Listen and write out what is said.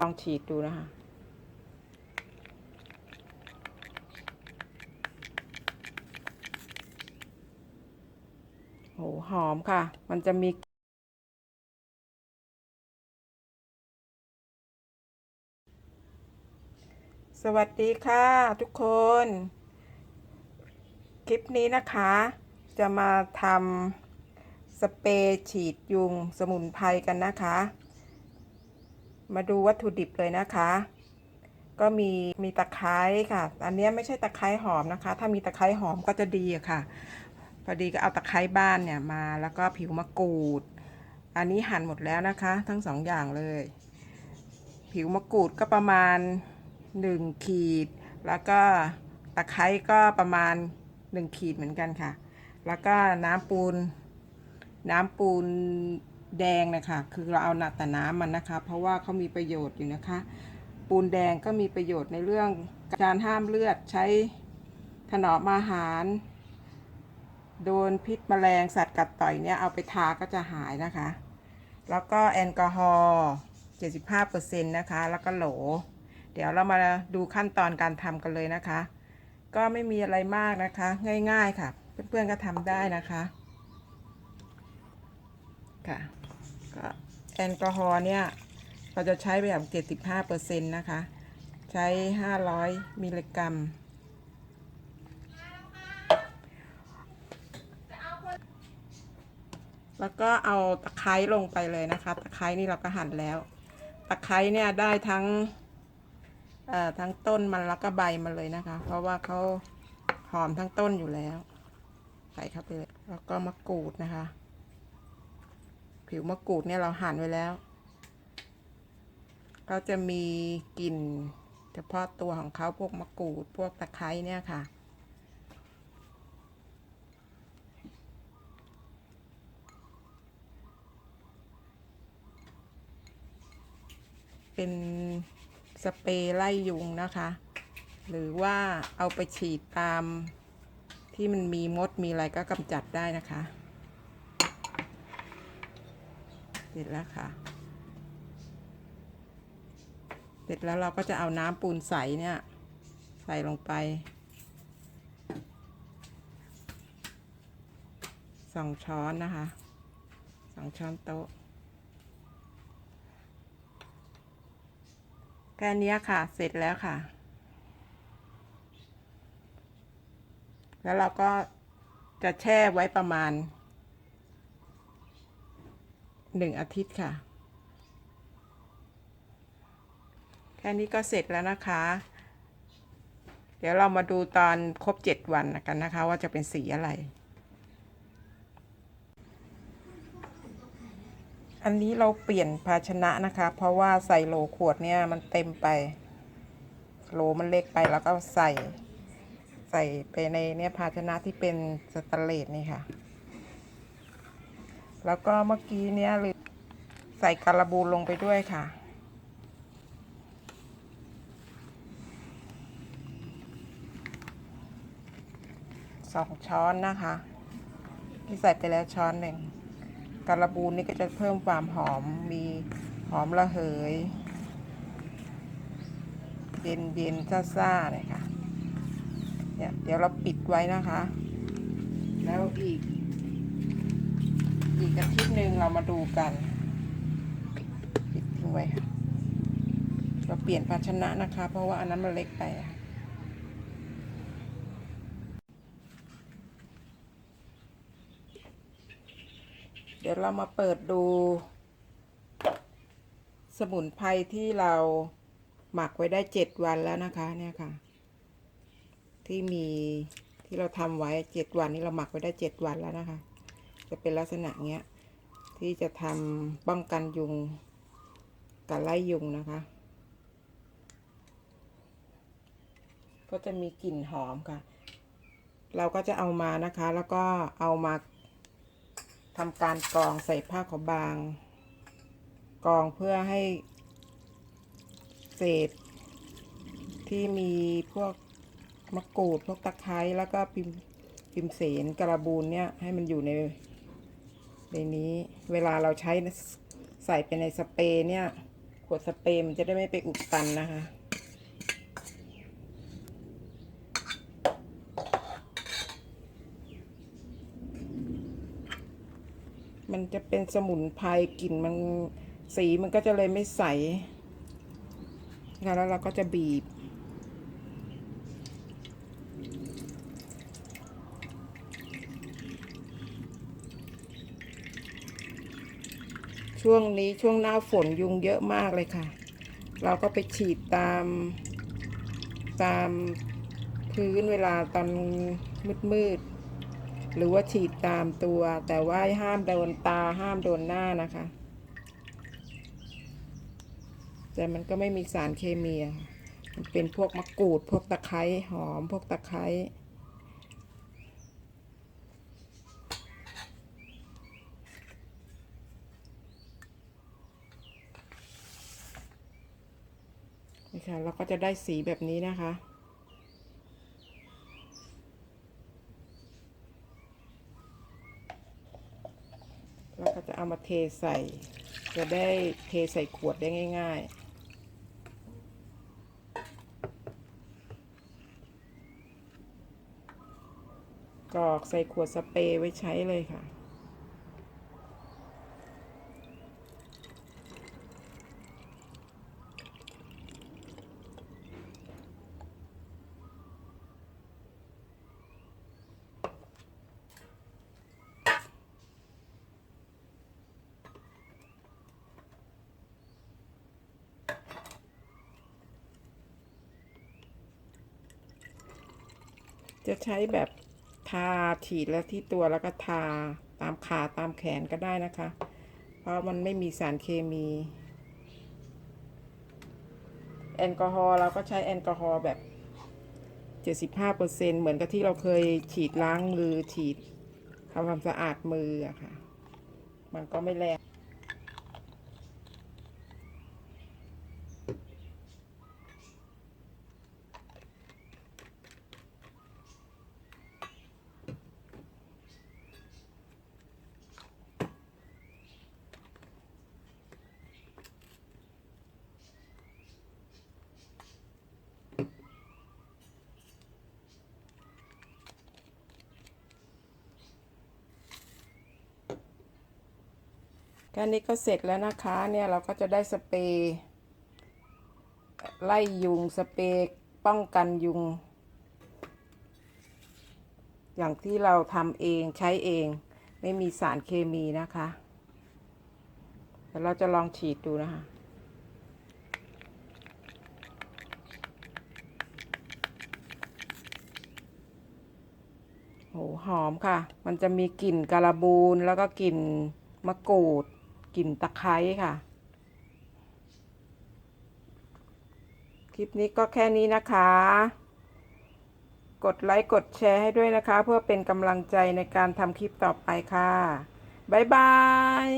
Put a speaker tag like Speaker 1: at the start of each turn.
Speaker 1: ลองฉีดดูนะคะ โห หอมค่ะ มันจะมีสวัสดีค่ะทุกคน คลิปนี้นะคะ จะมาทำสเปรย์ฉีดยุงสมุนไพรกันนะคะ มาดูวัตถุดิบเลยนะคะ ก็มีมีตะไคร้ค่ะ อันนี้ไม่ใช่ตะไคร้หอมนะคะ ถ้ามีตะไคร้หอมก็จะดีค่ะ พอดีก็เอาตะไคร้บ้านเนี่ยมาแล้วก็ผิวมะกรูด อันนี้หั่นหมดแล้วนะคะ ทั้งสองอย่างเลย ผิวมะกรูดก็ประมาณ 1 ขีด แล้วก็ตะไคร้ก็ประมาณ 1 ขีดเหมือนกันค่ะ แล้วก็น้ำปูน น้ำปูน แดงนะคะคือเราเอาหนักแต่น้ำมันนะคะ เพราะว่าเขามีประโยชน์อยู่นะคะ ปูนแดงก็มีประโยชน์ในเรื่องการห้ามเลือดใช้ถนอมอาหาร โดนพิษแมลงสัตว์กัดต่อยเนี่ยเอาไปทาก็จะหายนะคะ แล้วก็แอลกอฮอล์75%นะคะ แล้วก็โหล เดี๋ยวเรามาดูขั้นตอนการทำกันเลยนะคะ ก็ไม่มีอะไรมากนะคะ ง่ายๆค่ะ เพื่อนๆก็ทำได้นะคะ ค่ะ ก็แอลกอฮอล์เนี่ยเราจะใช้แบบ 75%นะคะ ใช้ 500 มิลลิกรัม แล้วก็เอาตะไคร้ลงไปเลยนะคะ ตะไคร้นี่เราก็หั่นแล้ว ตะไคร้เนี่ยได้ทั้งทั้งต้นมันแล้วก็ใบมันเลยนะคะ เพราะว่าเขาหอมทั้งต้นอยู่แล้ว ใส่เข้าไปเลย แล้วก็มะกรูดนะคะ ผิวมะกรูดเนี่ยเราหั่นไว้แล้ว ก็จะมีกลิ่นเฉพาะตัวของเขาพวกมะกรูด พวกตะไคร้เนี่ยค่ะ เป็นสเปรย์ไล่ยุงนะคะ หรือว่าเอาไปฉีดตามที่มันมีมดมีอะไรก็กำจัดได้นะคะ เสร็จแล้วค่ะ เสร็จแล้วเราก็จะเอาน้ำปูนใสเนี่ย ใส่ลงไปสองช้อนนะคะสองช้อนโต๊ะแค่นี้ค่ะ เสร็จแล้วค่ะ แล้วเราก็จะแช่ไว้ประมาณ หนึ่งอาทิตย์ค่ะ แค่นี้ก็เสร็จแล้วนะคะ เดี๋ยวเรามาดูตอนครบเจ็ดวันกันนะคะ ว่าจะเป็นสีอะไร อันนี้เราเปลี่ยนภาชนะนะคะ เพราะว่าใส่โหลขวดเนี่ยมันเต็มไปโหลมันเล็กไปแล้วก็ใส่ใส่ไปในเนี่ยภาชนะที่เป็นสแตนเลสนี่ค่ะ แล้วก็เมื่อกี้เนี่ยเลืมใส่การบูลงไปด้วยค่ะ สองช้อนนะคะ ที่ใส่ไปแล้วช้อนหนึ่งการบูนนี่ก็จะเพิ่มความหอม มีหอมระเหย เย็นเย็นซ่าซ่าเนี่ยค่ะ เนี่ยเดี๋ยวเราปิดไว้นะคะ แล้วอีก อีกอาทิตย์หนึ่งเรามาดูกันปิดทิ้งไว้ค่ะเราเปลี่ยนภาชนะนะคะ เพราะว่าอันนั้นมันเล็กไปเดี๋ยวเรามาเปิดดู สมุนไพรที่เราหมักไว้ได้เจ็ดวันแล้วนะคะเนี่ยค่ะ ที่มีที่เราทำไว้เจ็ดวันนี้เราหมักไว้ได้เจ็ดวันแล้วนะคะ จะเป็นลักษณะเนี้ย ที่จะทำป้องกันยุงกับไล่ยุงนะคะ ก็จะมีกลิ่นหอมค่ะ เราก็จะเอามานะคะ แล้วก็เอามาทำการกรองใส่ผ้าขาวบาง กรองเพื่อให้เศษที่มีพวกมะกรูด พวกตะไคร้แล้วก็พิมพิมเสนกระบูนเนี่ย ให้มันอยู่ใน ในนี้ เวลาเราใช้ใส่ไปในสเปรย์เนี่ยควดสเปรย์มันจะได้ไม่ไปอุดตันนะคะ มันจะเป็นสมุนไพรกลิ่นมันสีมันก็จะเลยไม่ใส แล้วเราก็จะบีบ ช่วงนี้ช่วงหน้าฝนยุงเยอะมากเลยค่ะ เราก็ไปฉีดตาม ตามพื้นเวลาตอนมืดมืดหรือว่าฉีดตามตัว แต่ว่าห้ามโดนตาห้ามโดนหน้านะคะ แต่มันก็ไม่มีสารเคมีมันเป็นพวกมะกรูด พวกตะไคร้หอม พวกตะไคร้ นี่ค่ะ เราก็จะได้สีแบบนี้นะคะ เราก็จะเอามาเทใส่ จะได้เทใส่ขวดได้ง่าย ๆกรอกใส่ขวดสเปรย์ไว้ใช้เลยค่ะ จะใช้แบบทาฉีดแล้วที่ตัวแล้วก็ทาตามขาตามแขนก็ได้นะคะ เพราะมันไม่มีสารเคมี แอลกอฮอล์เราก็ใช้แอลกอฮอล์แบบ75%เหมือนกับที่เราเคยฉีดล้างมือฉีดทำความสะอาดมืออะค่ะ มันก็ไม่แรง แค่นี้ก็เสร็จแล้วนะคะเนี่ยเราก็จะได้สเปรย์ไล่ยุงสเปรย์ป้องกันยุง อย่างที่เราทำเองใช้เอง ไม่มีสารเคมีนะคะเดี๋ยวเราจะลองฉีดดูนะคะโหหอมค่ะ มันจะมีกลิ่นการาบูนแล้วก็กลิ่นมะกรูด กลิ่นตะไคร้ค่ะ คลิปนี้ก็แค่นี้นะคะ กดไลค์กดแชร์ให้ด้วยนะคะ เพื่อเป็นกำลังใจในการทำคลิปต่อไปค่ะ บ๊ายบาย